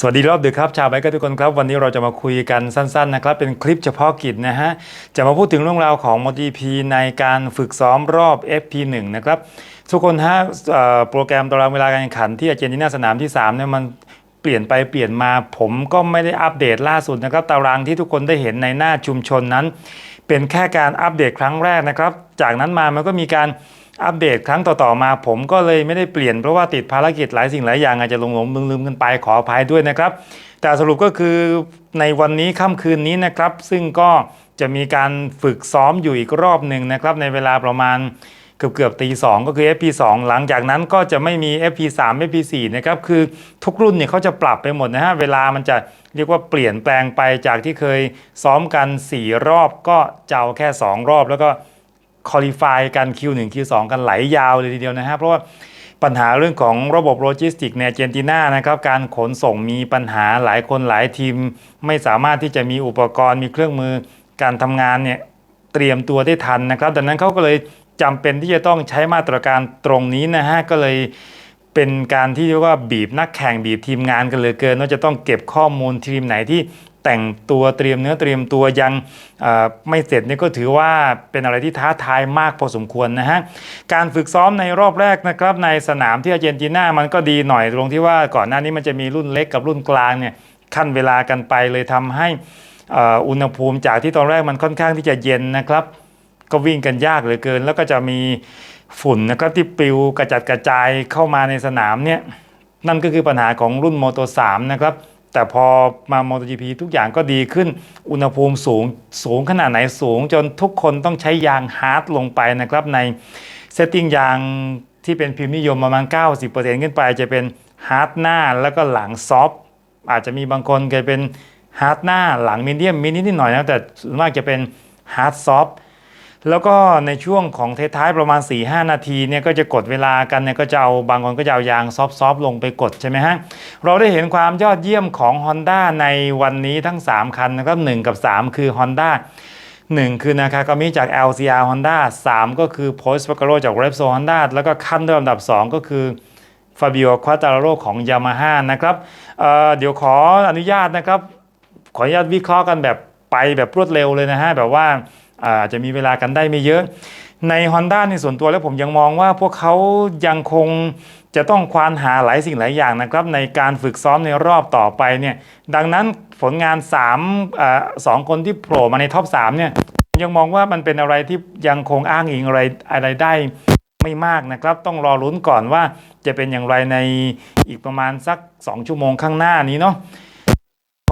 สวัสดีรอบดึกครับชาวไบค์ก็ทุกคนครับ วันนี้เราจะมาคุยกันสั้นๆนะครับ เป็นคลิปเฉพาะกิจนะฮะ จะมาพูดถึงเรื่องราวของ MotoGP ในการฝึกซ้อมรอบ FP1 นะครับ ทุกคนฮะโปรแกรมตารางเวลาการแข่งขันที่อาร์เจนตินาสนามที่3เนี่ยมันเปลี่ยนไปเปลี่ยนมาผมก็ไม่ได้อัปเดตล่าสุดนะครับ ตารางที่ทุกคนได้เห็นในหน้าชุมชนนั้น เป็นแค่การอัปเดตครั้งแรกนะครับ จากนั้นมามันก็มีการ อัปเดตครั้งต่อๆมาผมก็เลยไม่ได้เปลี่ยนเพราะว่าติดภารกิจหลายสิ่งหลายอย่างอาจจะหลงๆลืมๆกันไปขออภัยด้วยนะครับ แต่สรุปก็คือในวันนี้ค่ำคืนนี้นะครับ ซึ่งก็จะมีการฝึกซ้อมอยู่อีกรอบหนึ่งนะครับ ในเวลาประมาณเกือบเกือบตีสองก็คือ FP2 หลังจากนั้นก็จะไม่มี FP3 FP4 นะครับคือทุกรุ่นเนี่ยเขาจะปรับไปหมดนะฮะเวลามันจะเรียกว่าเปลี่ยนแปลงไปจากที่เคยซ้อมกัน 4 รอบก็จะเอาแค่ 2 รอบแล้วก็ คอลี่ฟายกัน Q1 Q2 กันไหลยาวเลยทีเดียวนะฮะเพราะว่าปัญหาเรื่องของระบบโลจิสติกในเจนตินานะครับการขนส่งมีปัญหาหลายคนหลายทีม ไม่สามารถที่จะมีอุปกรณ์มีเครื่องมือการทำงานเนี่ยเตรียมตัวได้ทันนะครับ ดังนั้นเขาก็เลยจำเป็นที่จะต้องใช้มาตรการตรงนี้นะฮะก็เลยเป็นการที่เรียกว่าบีบนักแข่งบีบทีมงานกันเหลยเกินว่าจะต้องเก็บข้อมูลทีมไหนที่ แต่งตัวเตรียมเนื้อเตรียมตัวยังไม่เสร็จนี่ก็ถือว่าเป็นอะไรที่ท้าทายมากพอสมควรนะฮะการฝึกซ้อมในรอบแรกนะครับในสนามที่อาร์เจนตินามันก็ดีหน่อยตรงที่ว่าก่อนหน้านี้มันจะมีรุ่นเล็กกับรุ่นกลางเนี่ยขั้นเวลากันไปเลยทำให้อุณหภูมิจากที่ตอนแรกมันค่อนข้างที่จะเย็นนะครับ ก็วิ่งกันยากเหลือเกิน แล้วก็จะมีฝุ่นนะครับที่ปลิวกระจัดกระจายเข้ามาในสนามเนี่ยนั่นก็คือปัญหาของรุ่นโมโต3นะครับ แต่พอมา MotoGP ทุกอย่างก็ดีขึ้น อุณหภูมิสูงสูงขนาดไหนสูง จนทุกคนต้องใช้ยางฮาร์ดลงไปนะครับ ในเซตติ้งยางที่เป็นพิมพ์นิยมประมาณ 90%ขึ้นไปจะเป็นฮาร์ดหน้าแล้วก็หลังซอฟอาจจะมีบางคนเคยเป็นฮาร์ดหน้าหลังมีเดียมมินิดหน่อยนะแต่ส่วนมากจะเป็นฮาร์ดซอฟต์ แล้วก็ในช่วงของเทท้ายประมาณ 4-5 นาทีเนี่ยก็จะกดเวลากันเนี่ยก็จะเอาบางคนก็จะเอายางซอฟต์ๆลงไปกดใช่ไหมฮะ เราได้เห็นความยอดเยี่ยมของ Honda ในวันนี้ทั้ง 3 คันนะครับ1กับ 3 คือ Honda 1 คือนาคากามิจาก LCR Honda 3 ก็คือ Post p a c a r o จาก r e p s o Honda แล้วก็ขั้นด้วยอันดับ 2 ก็คือฟาบิโอควาตาโรของยามาฮ่านะครับเเดี๋ยวขออนุญาตนะครับ ขออนุญาตวิเคราะห์กันแบบไปแบบรวดเร็วเลยนะฮะแบบว่า อาจจะมีเวลากันได้ไม่เยอะ ใน Honda ในส่วนตัวแล้วผมยังมองว่าพวกเขายังคงจะต้องควานหาหลายสิ่งหลายอย่างนะครับ ในการฝึกซ้อมในรอบต่อไปเนี่ยดังนั้นผลงาน3อสองคนที่โผล่มาในท็อป3เนี่ยยังมองว่ามันเป็นอะไรที่ยังคงอ้างอิงอะไรอะไรได้ไม่มากนะครับ ต้องรอลุ้นก่อนว่าจะเป็นอย่างไรในอีกประมาณสัก 2 ชั่วโมงข้างหน้านี้เนาะ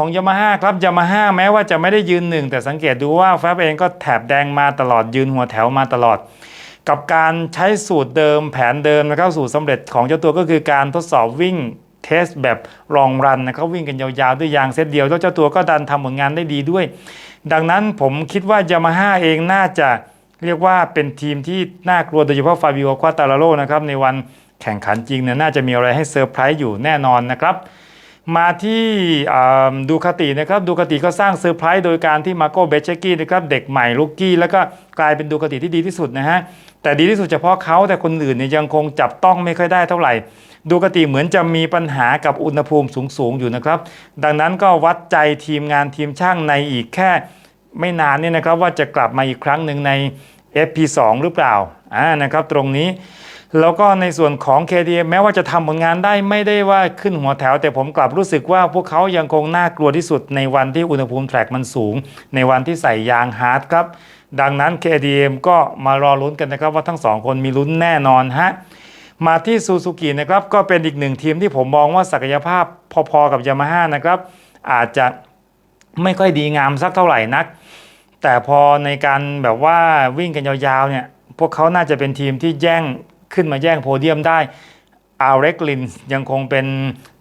ของยามาฮ่าครับยามาฮ่าแม้ว่าจะไม่ได้ยืนหนึ่งแต่สังเกตดูว่าแฟบเองก็แถบแดงมาตลอดยืนหัวแถวมาตลอด กับการใช้สูตรเดิมแผนเดิมนะครับสูตรสำเร็จของเจ้าตัวก็คือการทดสอบวิ่งเทสแบบลองรันนะครับวิ่งกันยาวๆ ด้วยยางเซตเดียวแล้วเจ้าตัวก็ดันทำผลงานได้ดีด้วย ดังนั้นผมคิดว่ายามาฮ่าเองน่าจะเรียกว่าเป็นทีมที่น่ากลัวโดยเฉพาะฟาบิโอควาตาลาโรนะครับในวันแข่งขันจริงเนี่ยน่าจะมีอะไรให้เซอร์ไพรส์อยู่แน่นอนนะครับ มาที่ดูคาตินะครับดูคาติก็สร้างเซอร์ไพรส์โดยการที่มาโกเบเชกี้นะครับเด็กใหม่ลูกกี้แล้วก็กลายเป็นดูคาติที่ดีที่สุดนะฮะแต่ดีที่สุดเฉพาะเขาแต่คนอื่นเนี่ยยังคงจับต้องไม่ค่อยได้เท่าไหร่ ดูคาติเหมือนจะมีปัญหากับอุณหภูมิสูงๆอยู่นะครับ ดังนั้นก็วัดใจทีมงานทีมช่างในอีกแค่ไม่นานเนี่ยนะครับว่าจะกลับมาอีกครั้งหนึ่งใน FP2 หรือเปล่าอ่านะครับตรงนี้ แล้วก็ในส่วนของ KTM แม้ว่าจะทำผลงานได้ไม่ได้ว่าขึ้นหัวแถว แต่ผมกลับรู้สึกว่าพวกเขายังคงน่ากลัวที่สุดในวันที่อุณหภูมิแทร็กมันสูง ในวันที่ใส่ยางฮาร์ดครับ ดังนั้น KTM ก็มารอลุ้นกันนะครับว่าทั้งสองคนมีลุ้นแน่นอนฮะมาที่ซูซูกินะครับก็เป็นอีกหนึ่งทีมที่ผมมองว่าศักยภาพพอๆกับยามาฮ่านะครับอาจจะไม่ค่อยดีงามสักเท่าไหร่นัก แต่พอในการแบบว่าวิ่งกันยาวๆเนี่ยพวกเขาน่าจะเป็นทีมที่แย่ง ขึ้นมาแย่งโพเดียมได้อาเร็กลินยังคงเป็น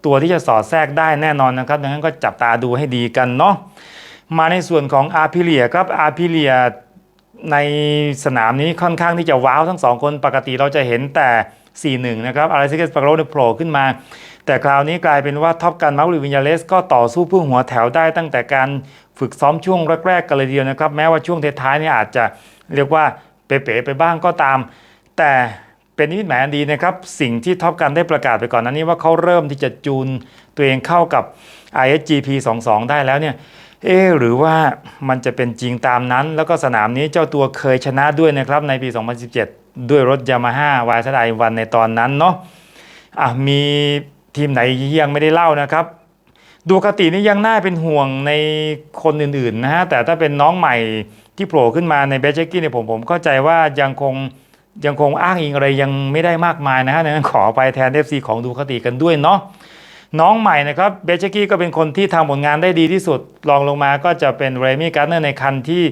ตัวที่จะสอดแทรกได้แน่นอนนะครับ ดังนั้นก็จับตาดูให้ดีกันเนาะมาในส่วนของอาพิเลียครับอาพิเลียในสนามนี้ค่อนข้างที่จะว้าวทั้งสองคนปกติเราจะเห็นแต่ 4-1 นะครับอะไรซิเกสปาโรนี่ยโผล่ขึ้นมา แต่คราวนี้กลายเป็นว่าท็อปกันมาร์คลิวินยาเลสก็ต่อสู้เพื่อหัวแถวได้ตั้งแต่การฝึกซ้อมช่วงแรกๆกันเลยเดียวนะครับ แม้ว่าช่วงท้ายๆนี่อาจจะเรียกว่าเป๋ๆไปบ้างก็ตาม แต่ เป็นนิมิตหมายอันดีนะครับ สิ่งที่ท็อปกันได้ประกาศไปก่อนนั้นนี้ว่าเขาเริ่มที่จะจูนตัวเองเข้ากับ ISGP 22 ได้แล้วเนี่ยเอ๊หรือว่ามันจะเป็นจริงตามนั้น แล้วก็สนามนี้เจ้าตัวเคยชนะด้วยนะครับ ในปี 2017 ด้วยรถยามาฮ่าวายสไดวันในตอนนั้นเนาะอะมีทีมไหนยังไม่ได้เล่านะครับดูคตินี่ยังน่าเป็นห่วงในคนอื่นๆนะฮะแต่ถ้าเป็นน้องใหม่ที่โผล่ขึ้นมาในเบสเจกี้เนี่ยผมผมเข้าใจว่ายังคง ยังคงอ้างอิงอะไรยังไม่ได้มากมายนะฮะดังนั้นขอไปแทน FC ของดูคติกันด้วยเนาะน้องใหม่นะครับเบเชกี้ก็เป็นคนที่ทำผลงานได้ดีที่สุดรองลงมาก็จะเป็นเรมี่การ์เนอร์ในคันที่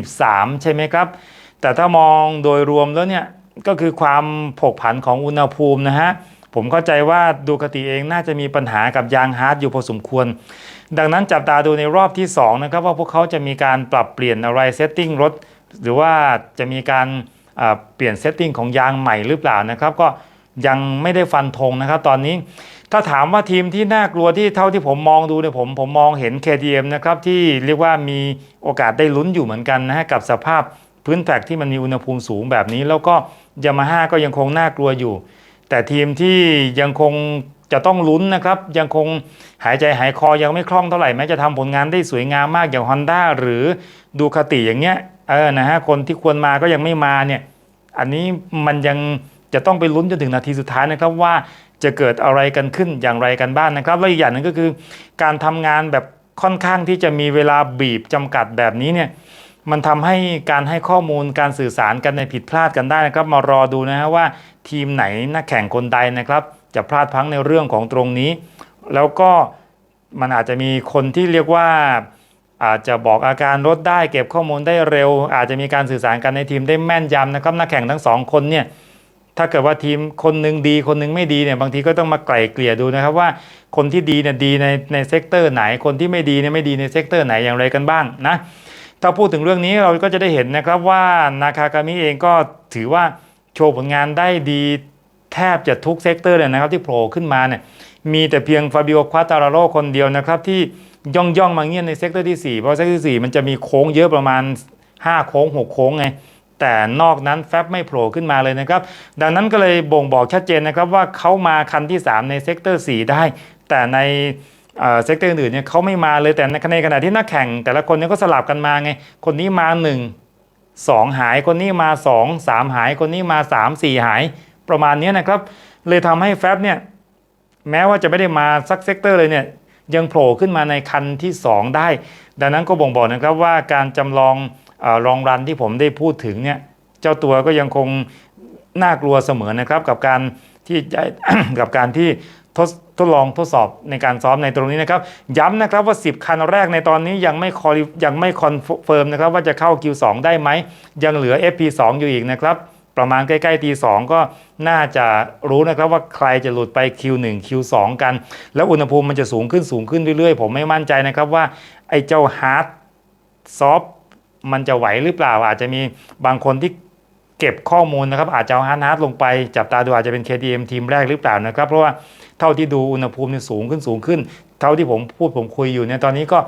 13 ใช่ไหมครับ แต่ถ้ามองโดยรวมแล้วเนี่ยก็คือความผกผันของอุณหภูมินะฮะผมเข้าใจว่าดูคติเองน่าจะมีปัญหากับยางฮาร์ดอยู่พอสมควร ดังนั้นจับตาดูในรอบที่2นะครับว่าพวกเขาจะมีการปรับเปลี่ยนอะไรเซตติ้งรถหรือว่าจะมีการ เปลี่ยนเซตติ้งของยางใหม่หรือเปล่านะครับ ก็ยังไม่ได้ฟันธงนะครับ ตอนนี้ถ้าถามว่าทีมที่น่ากลัวที่เท่าที่ผมมองดูเนี่ยผมผมมองเห็น KTM นะครับที่เรียกว่ามีโอกาสได้ลุ้นอยู่เหมือนกันนะฮะกับสภาพพื้นแท็กที่มันมีอุณหภูมิสูงแบบนี้ แล้วก็ยามาฮ่าก็ยังคงน่ากลัวอยู่ แต่ทีมที่ยังคงจะต้องลุ้นนะครับ ยังคงหายใจหายคอยังไม่คล่องเท่าไหร่แม้จะทำผลงานได้สวยงามมากอย่าง Honda หรือดูคาติอย่างเงี้ย เออนะฮะคนที่ควรมาก็ยังไม่มาเนี่ยอันนี้มันยังจะต้องไปลุ้นจนถึงนาทีสุดท้ายนะครับว่าจะเกิดอะไรกันขึ้นอย่างไรกันบ้างนะครับแล้วอีกอย่างหนึ่งก็คือการทำงานแบบค่อนข้างที่จะมีเวลาบีบจำกัดแบบนี้เนี่ยมันทำให้การให้ข้อมูลการสื่อสารกันในผิดพลาดกันได้นะครับ มารอดูนะฮะว่าทีมไหนนักแข่งคนใดนะครับ จะพลาดพังในเรื่องของตรงนี้ แล้วก็มันอาจจะมีคนที่เรียกว่า อาจจะบอกอาการรถได้เก็บข้อมูลได้เร็ว อาจจะมีการสื่อสารกันในทีมได้แม่นยำนะครับนักแข่งทั้งสองคนเนี่ยถ้าเกิดว่าทีมคนหนึ่งดีคนหนึ่งไม่ดีเนี่ยบางทีก็ต้องมาไกล่เกลี่ยดูนะครับว่าคนที่ดีเนี่ยดีในในเซกเตอร์ไหนคนที่ไม่ดีเนี่ยไม่ดีในเซกเตอร์ไหนอย่างไรกันบ้างนะถ้าพูดถึงเรื่องนี้เราก็จะได้เห็นนะครับว่านาคากามิเองก็ถือว่าโชว์ผลงานได้ดีแทบจะทุกเซกเตอร์เลยนะครับที่โผล่ขึ้นมาเนี่ยมีแต่เพียงฟาบิโอควาตาราโรคนเดียวนะครับที่ ย่องย่องมาเงี้ยในเซกเตอร์ที่ 4 เพราะเซกเตอร์ที่ 4 มันจะมีโค้งเยอะประมาณ 5 โค้ง 6 โค้งไง แต่นอกนั้นแฟบไม่โผล่ขึ้นมาเลยนะครับ ดังนั้นก็เลยบ่งบอกชัดเจนนะครับว่าเขามาคันที่ 3 ในเซกเตอร์ 4 ได้ แต่ในเซกเตอร์อื่นเนี่ยเขาไม่มาเลยแต่ในขณะที่นักแข่ง แต่ละคนเนี่ยก็สลับกันมาไง คนนี้มา 1 2 หาย คนนี้มา 2 3 หาย คนนี้มา 3 4 หาย ประมาณนี้นะครับ เลยทำให้แฟบเนี่ยแม้ว่าจะไม่ได้มาสักเซกเตอร์เลยเนี่ย ยังโผล่ขึ้นมาในคันที่ 2 ได้ ดังนั้นก็บ่งบอกนะครับว่าการจำลองออรองรันที่ผมได้พูดถึงเนี่ยเจ้าตัวก็ยังคงน่ากลัวเสมอนะครับกับการที่กับการที่ทดทดลองทดสอบในการซ้อมในตรงนี้นะครับ ย้ำนะครับว่า 10 คันแรกในตอนนี้ยังไม่คอยังไม่คอนเฟิร์มนะครับว่าจะเข้า Q2 ได้ไหมยังเหลือ FP2 อยู่อีกนะครับ ประมาณใกล้ๆตีสองก็น่าจะรู้นะครับว่าใครจะหลุดไป Q1 Q2 กัน แล้วอุณหภูมิมันจะสูงขึ้นสูงขึ้นเรื่อยๆ ผมไม่มั่นใจนะครับว่าไอ้เจ้าฮาร์ดซอฟมันจะไหวหรือเปล่า อาจจะมีบางคนที่เก็บข้อมูลนะครับ อาจจะเอาฮาร์ดฮาร์ดลงไปจับตาดูอาจจะเป็น KTM ทีมแรกหรือเปล่านะครับ เพราะว่า เท่าที่ดูอุณหภูมิเนี่ยสูงขึ้นสูงขึ้น เท่าที่ผมพูดผมคุยอยู่เนี่ยตอนนี้ก็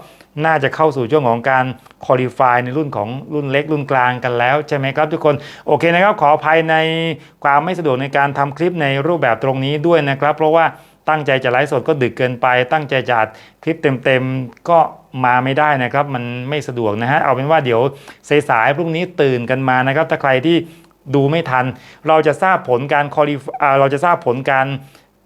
น่าจะเข้าสู่ช่วงของการคุริฟายในรุ่นของรุ่นเล็กรุ่นกลางกันแล้ว ใช่ไหมครับทุกคนโอเคนะครับขออภัยในความไม่สะดวกในการทำคลิปในรูปแบบตรงนี้ด้วยนะครับ เพราะว่าตั้งใจจะไลฟ์สดก็ดึกเกินไป ตั้งใจจะอัดคลิปเต็มๆก็มาไม่ได้นะครับ มันไม่สะดวกนะฮะเอาเป็นว่าเดี๋ยวสายๆพรุ่งนี้ตื่นกันมานะครับถ้าใครที่ดูไม่ทัน เราจะทราบผลการคอลิเราจะทราบผลการ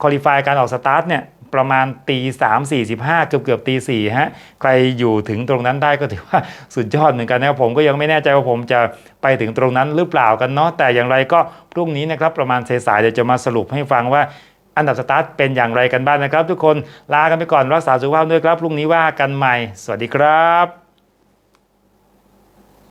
คอลิฟายการออกสตาร์ทเนี่ยประมาณตีสามสี่สิบห้าเกือบเกือบตีสี่ฮะใครอยู่ถึงตรงนั้นได้ก็ถือว่าสุดยอดเหมือนกันนะครับผมก็ยังไม่แน่ใจว่าผมจะไปถึงตรงนั้นหรือเปล่ากันเนาะแต่อย่างไรก็พรุ่งนี้นะครับประมาณสายๆเดี๋ยวจะมาสรุปให้ฟังว่าอันดับสตาร์ทเป็นอย่างไรกันบ้างนะครับ ทุกคนลากันไปก่อนรักษาสุขภาพด้วยครับพรุ่งนี้ว่ากันใหม่ สวัสดีครับ